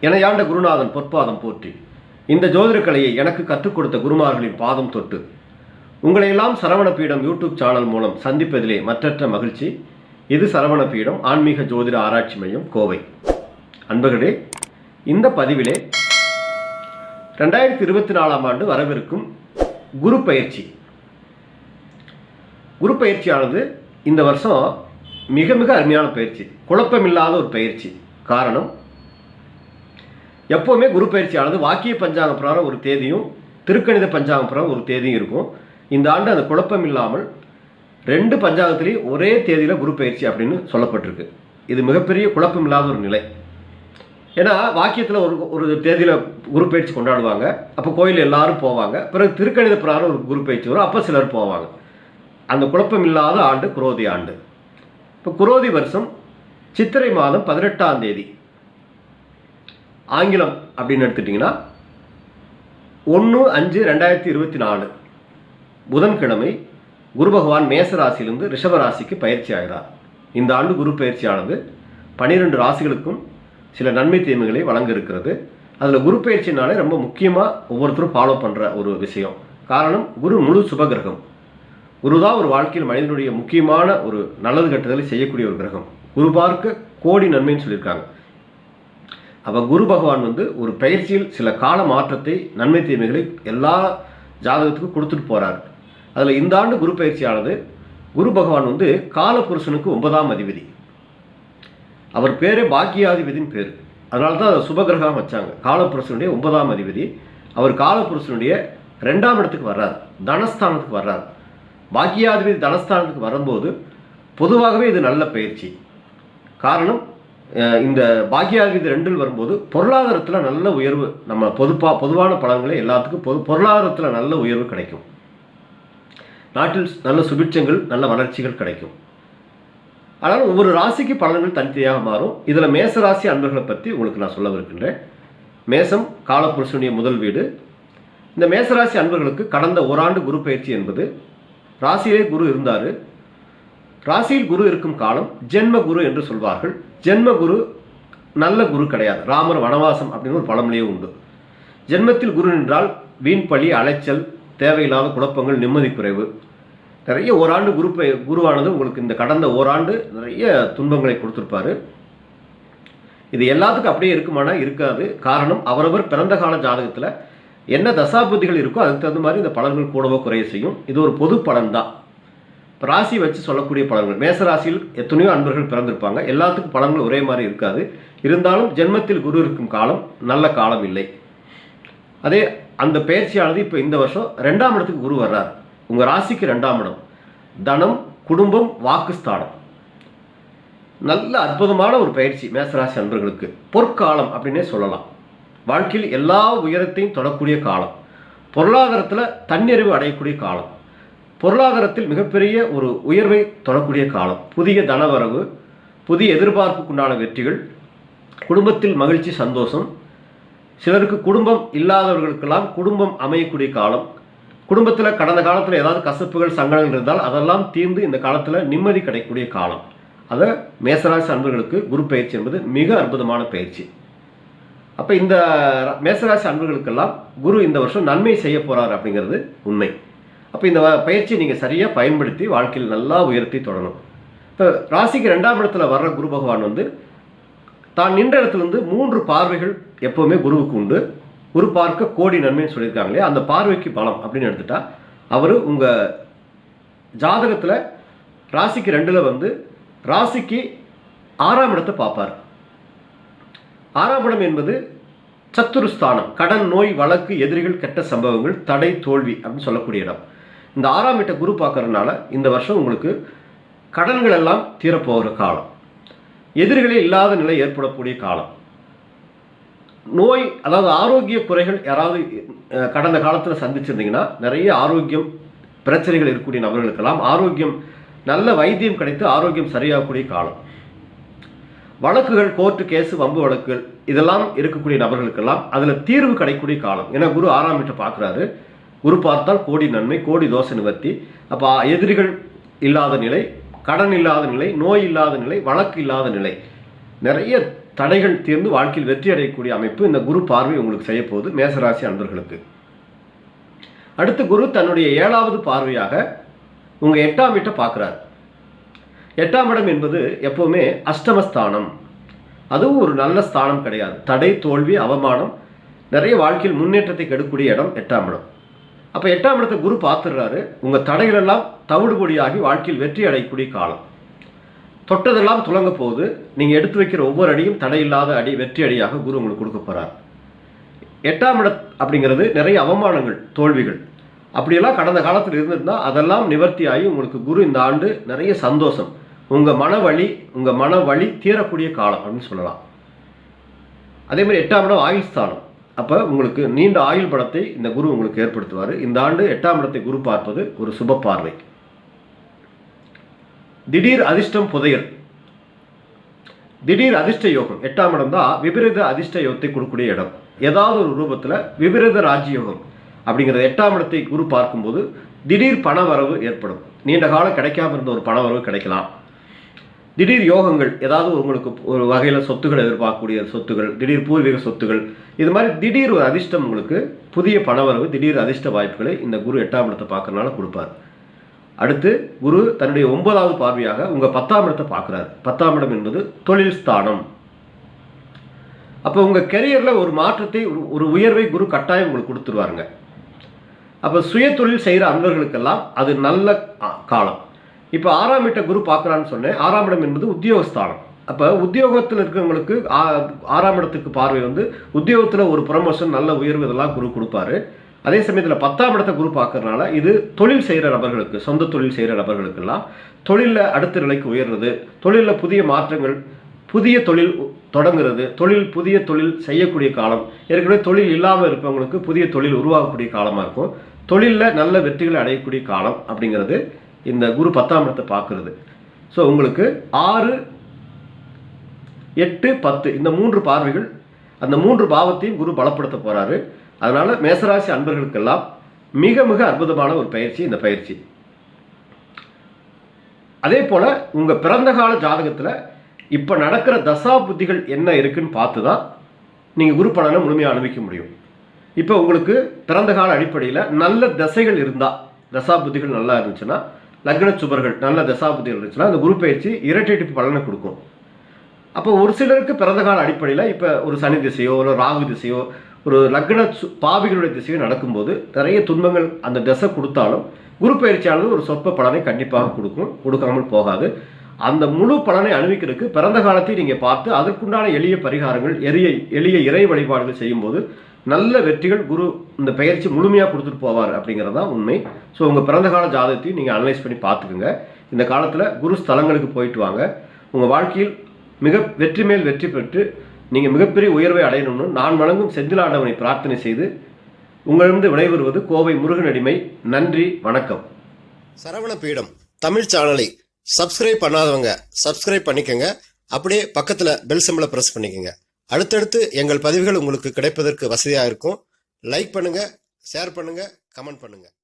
என எனையாண்ட குருநாதன் பொற்பாதம் போற்றி. இந்த ஜோதிட கலையை எனக்கு கற்றுக் கொடுத்த குருமார்களின் பாதம் தொட்டு. உங்களையெல்லாம் சரவண பீடம் யூடியூப் சேனல் மூலம் சந்திப்பதிலே மற்றற்ற மகிழ்ச்சி. இது சரவண பீடம் ஆன்மீக ஜோதிட ஆராய்ச்சி மையம் கோவை. அன்பர்களே இந்த பதிவிலே ரெண்டாயிரத்தி இருபத்தி நாலாம் ஆண்டு வரவிருக்கும் குரு பயிற்சி. குரு பயிற்சியானது இந்த வருஷம் மிக மிக அருமையான பயிற்சி. குழப்பமில்லாத ஒரு பயிற்சி. காரணம் எப்போவுமே குரு பயிற்சியானது வாக்கிய பஞ்சாங்க பிரகாரம் ஒரு தேதியும் திருக்கணித பஞ்சாங்க பிரகாரம் ஒரு தேதியும் இருக்கும். இந்த ஆண்டு அந்த குழப்பம் இல்லாமல் ரெண்டு பஞ்சாங்கத்திலையும் ஒரே தேதியில் குரு பயிற்சி அப்படின்னு சொல்லப்பட்டிருக்கு. இது மிகப்பெரிய குழப்பம் இல்லாத ஒரு நிலை. ஏன்னா வாக்கியத்தில் ஒரு ஒரு தேதியில் குரு பயிற்சி கொண்டாடுவாங்க. அப்போ கோயில் எல்லாரும் போவாங்க. பிறகு திருக்கணித பிரகாரம் ஒரு குரு பயிற்சி வரும். அப்போ சிலர் போவாங்க. அந்த குழப்பம் இல்லாத ஆண்டு குரோதி ஆண்டு. இப்போ குரோதி வருஷம் சித்திரை மாதம் பதினெட்டாம் தேதி. ஆங்கிலம் அப்படின்னு எடுத்துட்டிங்கன்னா ஒன்று அஞ்சு ரெண்டாயிரத்தி இருபத்தி நாலு. புதன்கிழமை குரு பகவான் மேச ராசியிலிருந்து ரிஷப ராசிக்கு பயிற்சி ஆகிறார். இந்த ஆண்டு குரு பயிற்சியானது பனிரெண்டு ராசிகளுக்கும் சில நன்மை தீமைகளை வழங்க இருக்கிறது அதில் குரு பயிற்சினாலே ரொம்ப முக்கியமாக ஒவ்வொருத்தரும் ஃபாலோ பண்ணுற ஒரு விஷயம். காரணம் குரு முழு சுபகிரகம் குரு தான் ஒரு வாழ்க்கையில் மனிதனுடைய முக்கியமான ஒரு நல்லது கட்டுதலை செய்யக்கூடிய ஒரு கிரகம். குரு பார்க்க கோடி நன்மைன்னு சொல்லியிருக்காங்க. அப்போ குரு பகவான் வந்து ஒரு பயிற்சியில் சில கால மாற்றத்தை நன்மை தீமைகளை எல்லா ஜாதகத்துக்கும் கொடுத்துட்டு போகிறார் அதில் இந்த ஆண்டு குரு பயிற்சியானது குரு பகவான் வந்து காலபுருஷனுக்கு ஒன்பதாம் அதிபதி. அவர் பேரே பாக்கியாதிபதினு பேர். அதனால தான் அதை சுபகிரகம் வச்சாங்க. காலபுருஷனுடைய ஒன்பதாம் அதிபதி. அவர் காலபுருஷனுடைய ரெண்டாம் இடத்துக்கு வர்றார். தனஸ்தானத்துக்கு வர்றார். பாக்கியாதிபதி தனஸ்தானத்துக்கு வரும்போது பொதுவாகவே இது நல்ல பயிற்சி. காரணம் இந்த பாக்கியாதிபதி ரெண்டில் வரும்போது பொருளாதாரத்தில் நல்ல உயர்வு நம்ம பொதுப்பா பொதுவான பலன்களே எல்லாத்துக்கும் பொது பொருளாதாரத்தில் நல்ல உயர்வு கிடைக்கும். நாட்டில் நல்ல சுபிட்சங்கள் நல்ல வளர்ச்சிகள் கிடைக்கும். ஆனால் ஒவ்வொரு ராசிக்கு பலன்கள் தனித்தனியாக மாறும். இதில் மேச ராசி அன்பர்களை பற்றி உங்களுக்கு நான் சொல்லவிருக்கின்றேன் மேசம் காலப்புருஷனுடைய முதல் வீடு. இந்த மேசராசி அன்பர்களுக்கு கடந்த ஓராண்டு குரு பயிற்சி என்பது ராசியிலே குரு இருந்தார். ராசியில் குரு இருக்கும் காலம் ஜென்ம குரு என்று சொல்வார்கள். ஜென்ம குரு நல்ல குரு கிடையாது. ராமர் வனவாசம் அப்படின்னு ஒரு பழமொழியே உண்டு. ஜென்மத்தில் குரு நின்றால் வீண் பழி அலைச்சல் தேவையில்லாத குழப்பங்கள் நிம்மதி குறைவு. நிறைய ஓராண்டு குரு குருவானது உங்களுக்கு இந்த கடந்த ஓராண்டு நிறைய துன்பங்களை கொடுத்துருப்பாரு. இது எல்லாத்துக்கும் அப்படியே இருக்குமானா இருக்காது. காரணம் அவரவர் பிறந்த கால ஜாதகத்தில் என்ன தசாபுத்திகள் இருக்கோ அதுக்கு தகுந்த மாதிரி இந்த பலன்கள் கூடவோ குறைய செய்யும். இது ஒரு பொது பலன் தான் ராசி வச்சு சொல்லக்கூடிய பலன்கள். மேச ராசியில் எத்தனையோ அன்பர்கள் பிறந்திருப்பாங்க. எல்லாத்துக்கும் பலன்கள் ஒரே மாதிரி இருக்காது. இருந்தாலும் ஜென்மத்தில் குரு இருக்கும் காலம் நல்ல காலம் இல்லை. அதே அந்த பயிற்சியானது இப்போ இந்த வருஷம் ரெண்டாம் இடத்துக்கு குரு வர்றார். உங்கள் ராசிக்கு ரெண்டாம் இடம். தனம் குடும்பம் வாக்குஸ்தானம். நல்ல அற்புதமான ஒரு பயிற்சி மேசராசி அன்பர்களுக்கு. பொற்காலம் அப்படின்னே சொல்லலாம். வாழ்க்கையில் எல்லா உயரத்தையும் தொடக்கூடிய காலம். பொருளாதாரத்தில் தன்னிறைவு அடையக்கூடிய காலம். பொருளாதாரத்தில் மிகப்பெரிய ஒரு உயர்வை தொடக்கூடிய காலம். புதிய தனவரவு புதிய எதிர்பார்ப்புக்குண்டான வெற்றிகள் குடும்பத்தில் மகிழ்ச்சி சந்தோஷம். சிலருக்கு குடும்பம் இல்லாதவர்களுக்கெல்லாம் குடும்பம் அமையக்கூடிய காலம். குடும்பத்தில் கடந்த காலத்தில் ஏதாவது கசப்புகள் சங்கடங்கள் இருந்தால் அதெல்லாம் தீர்ந்து இந்த காலத்தில் நிம்மதி கிடைக்கக்கூடிய காலம். அதை மேசராசி அன்பர்களுக்கு குரு பயிற்சி என்பது மிக அற்புதமான பயிற்சி. அப்போ இந்த மேசராசி அன்பர்களுக்கெல்லாம் குரு இந்த வருஷம் நன்மை செய்ய போகிறார் அப்படிங்கிறது உண்மை. அப்போ இந்த வ- பயிற்சியை நீங்கள் சரியாக பயன்படுத்தி வாழ்க்கையில் நல்லா உயர்த்தி தொடரணும் இப்போ ராசிக்கு ரெண்டாம் இடத்துல வர்ற குரு பகவான் வந்து தான் நின்ற இடத்துலேருந்து மூன்று பார்வைகள் எப்போவுமே குருவுக்கு உண்டு. குரு பார்க்க கோடி நன்மைன்னு சொல்லியிருக்காங்களே அந்த பார்வைக்கு பலம் அப்படின்னு எடுத்துட்டா அவர் உங்கள் ஜாதகத்தில் ராசிக்கு ரெண்டில் வந்து ராசிக்கு ஆறாம் இடத்தை பார்ப்பார். ஆறாம் என்பது சத்துருஸ்தானம் கடன் நோய் வழக்கு எதிரிகள் கெட்ட சம்பவங்கள் தடை தோல்வி அப்படின்னு சொல்லக்கூடிய இடம். இந்த ஆறாம் வீட்டை குரு பார்க்கறதுனால இந்த வருஷம் உங்களுக்கு கடன்கள் எல்லாம் தீரப்போகிற காலம். எதிரிகளே இல்லாத நிலை ஏற்படக்கூடிய காலம். நோய் அதாவது ஆரோக்கிய குறைகள் யாராவது கடந்த காலத்தில் சந்திச்சிருந்தீங்கன்னா நிறைய ஆரோக்கியம் பிரச்சனைகள் இருக்கக்கூடிய நபர்களுக்கெல்லாம் ஆரோக்கியம் நல்ல வைத்தியம் கிடைத்து ஆரோக்கியம் சரியாகக்கூடிய காலம். வழக்குகள் கோர்ட்டு கேஸு வம்பு வழக்குகள் இதெல்லாம் இருக்கக்கூடிய நபர்களுக்கெல்லாம் அதில் தீர்வு கிடைக்கக்கூடிய காலம். ஏன்னா குரு ஆறாம் வீட்டை பார்க்குறாரு. குரு பார்த்தால் கோடி நன்மை கோடி தோசை நிவர்த்தி. அப்போ எதிரிகள் இல்லாத நிலை கடன் இல்லாத நிலை நோய் இல்லாத நிலை வழக்கு இல்லாத நிலை. நிறைய தடைகள் தீர்ந்து வாழ்க்கையில் வெற்றி அடையக்கூடிய அமைப்பு இந்த குரு பார்வை உங்களுக்கு செய்ய போகுது மேசராசி அன்பர்களுக்கு. அடுத்து குரு தன்னுடைய ஏழாவது பார்வையாக உங்கள் எட்டாம் வீட்டை பார்க்குறாரு. எட்டாம் இடம் என்பது எப்போவுமே அஷ்டமஸ்தானம். அதுவும் ஒரு நல்ல ஸ்தானம் கிடையாது. தடை தோல்வி அவமானம் நிறைய வாழ்க்கையில் முன்னேற்றத்தை கெடுக்கக்கூடிய இடம் எட்டாம் இடம். அப்போ எட்டாம் இடத்தை குரு பார்த்துடுறாரு. உங்கள் தடைகளெல்லாம் தவிடுபொடியாகி வாழ்க்கையில் வெற்றி அடையக்கூடிய காலம். தொட்டதெல்லாம் துலங்க போகுது. நீங்கள் எடுத்து வைக்கிற ஒவ்வொரு அடியும் தடையில்லாத அடி வெற்றி அடியாக குரு உங்களுக்கு கொடுக்க போகிறார் எட்டாம் இடம் அப்படிங்கிறது நிறைய அவமானங்கள் தோல்விகள். அப்படியெல்லாம் கடந்த காலத்தில் இருந்திருந்தால் அதெல்லாம் நிவர்த்தி ஆகி உங்களுக்கு குரு இந்த ஆண்டு நிறைய சந்தோஷம். உங்கள் மனவழி உங்கள் மனவழி தீரக்கூடிய காலம் அப்படின்னு சொல்லலாம். அதே மாதிரி எட்டாம் இடம் ஆயுள் ஸ்தானம் அப்போ உங்களுக்கு நீண்ட ஆயுள் படத்தை இந்த குரு உங்களுக்கு ஏற்படுத்துவார். இந்த ஆண்டு எட்டாம் இடத்தை குரு பார்ப்பது ஒரு சுப பார்வை. திடீர் அதிர்ஷ்டம் புதையல். திடீர் அதிர்ஷ்ட யோகம். எட்டாம் இடம் தான் விபரீத அதிர்ஷ்ட யோகத்தை கொடுக்கக்கூடிய இடம். ஏதாவது ஒரு ரூபத்தில் விபரீத ராஜ்யோகம் அப்படிங்கிறது எட்டாம் இடத்தை குரு பார்க்கும்போது திடீர் பண வரவு ஏற்படும். நீண்ட காலம் கிடைக்காம இருந்த ஒரு பண வரவு கிடைக்கலாம். திடீர் யோகங்கள் ஏதாவது உங்களுக்கு ஒரு வகையில் சொத்துக்கள் எதிர்பார்க்கக்கூடிய சொத்துகள் திடீர் பூர்வீக சொத்துகள் இது மாதிரி திடீர் ஒரு அதிர்ஷ்டம் உங்களுக்கு புதிய பணவரவு திடீர் அதிர்ஷ்ட வாய்ப்புகளை இந்த குரு எட்டாம் இடத்தை பார்க்கறனால கொடுப்பார். அடுத்து குரு தன்னுடைய ஒன்பதாவது பார்வையாக உங்கள் பத்தாம் இடத்தை பார்க்குறாரு. பத்தாம் இடம் என்பது தொழில் ஸ்தானம். அப்போ உங்கள் கெரியரில் ஒரு மாற்றத்தை ஒரு ஒரு உயர்வை குரு கட்டாயம் உங்களுக்கு கொடுத்துருவாருங்க. அப்போ சுய தொழில் செய்கிற அன்பர்களுக்கெல்லாம் அது நல்ல காலம். இப்போ ஆறாம் வீட்டை குரு பார்க்குறான்னு சொன்னேன். ஆறாம் இடம் என்பது உத்தியோகஸ்தானம். அப்போ உத்தியோகத்தில் இருக்கிறவங்களுக்கு ஆ- ஆறாம் இடத்துக்கு பார்வை வந்து உத்தியோகத்தில் ஒரு ப்ரமோஷன் நல்ல உயர்வு இதெல்லாம் குரு கொடுப்பாரு. அதே சமயத்தில் பத்தாம் இடத்த குரு பார்க்கறனால இது தொழில் செய்கிற நபர்களுக்கு சொந்த தொழில் செய்கிற நபர்களுக்கெல்லாம் தொழிலில் அடுத்த நிலைக்கு உயர்றது தொழிலில் புதிய மாற்றங்கள் புதிய தொழில் தொடங்குறது தொழில் புதிய தொழில் செய்யக்கூடிய காலம் ஏற்கனவே தொழில் இல்லாமல் இருப்பவங்களுக்கு புதிய தொழில் உருவாகக்கூடிய காலமாக இருக்கும். தொழிலில் நல்ல வெற்றிகளை அடையக்கூடிய காலம் அப்படிங்கிறது இந்த குரு பத்தாம் இடத்தை பார்க்குறது. ஸோ உங்களுக்கு ஆறு எட்டு பத்து இந்த மூன்று பார்வைகள் அந்த மூன்று பாவத்தையும் குரு பலப்படுத்த போகிறாரு அதனால் மேசராசி அன்பர்களுக்கெல்லாம் மிக மிக அற்புதமான ஒரு பயிற்சி இந்த பயிற்சி. அதே போல் உங்கள் பிறந்த கால ஜாதகத்தில் இப்போ நடக்கிற தசா புத்திகள் என்ன இருக்குன்னு பார்த்து தான் நீங்கள் குரு பலனை முழுமையாக அனுபவிக்க முடியும். இப்போ உங்களுக்கு பிறந்த கால அடிப்படையில் நல்ல தசைகள் இருந்தால் தசா புத்திகள் நல்லா இருந்துச்சுன்னா லக்ன சுபர்கள் நல்ல தசா இருந்துச்சுன்னா அந்த குரு பயிற்சி இரட்டிப்பு பலனை கொடுக்கும். அப்போ ஒரு சிலருக்கு பிறந்த கால அடிப்படையில் இப்போ ஒரு சனி திசையோ இல்லை ராகு திசையோ ஒரு லக்ன சு- பாவிகளுடைய திசையோ நடக்கும்போது நிறைய துன்பங்கள் அந்த திசை கொடுத்தாலும் குரு பயிற்சியானது ஒரு சொற்ப பலனை கண்டிப்பாக கொடுக்கும் கொடுக்காமல் போகாது. அந்த முழு பலனை அனுபவிக்கிறதுக்கு பிறந்த காலத்தை நீங்கள் பார்த்து அதற்குண்டான எளிய பரிகாரங்கள் எளிய எளிய இறை வழிபாடுகள் செய்யும்போது நல்ல வெற்றிகள் குரு இந்த பயிற்சி முழுமையாக கொடுத்துட்டு போவார் அப்படிங்கிறது தான் உண்மை. ஸோ உங்கள் பிறந்த கால ஜாதகத்தையும் நீங்கள் அனலைஸ் பண்ணி பார்த்துக்குங்க. இந்த காலத்தில் குரு ஸ்தலங்களுக்கு போயிட்டு வாங்க. உங்கள் வாழ்க்கையில் மிக வெற்றி மேல் வெற்றி பெற்று நீங்கள் மிகப்பெரிய உயர்வை அடையணும்னு நான் வணங்கும் செந்திலாண்டவனை பிரார்த்தனை செய்து உங்களிருந்து விடைபெறுவது கோவை முருகனடிமை நன்றி வணக்கம். சரவண பீடம் தமிழ் சேனலை சப்ஸ்கிரைப் பண்ணாதவங்க சப்ஸ்கிரைப் பண்ணிக்கோங்க. அப்படியே பக்கத்தில் பெல் சிம்பலை ப்ரெஸ் பண்ணிக்கங்க. அடுத்தடுத்து எங்கள் பதிவுகள் உங்களுக்கு கிடைப்பதற்கு வசதியாக இருக்கும். லைக் பண்ணுங்கள் ஷேர் பண்ணுங்கள் கமெண்ட் பண்ணுங்கள்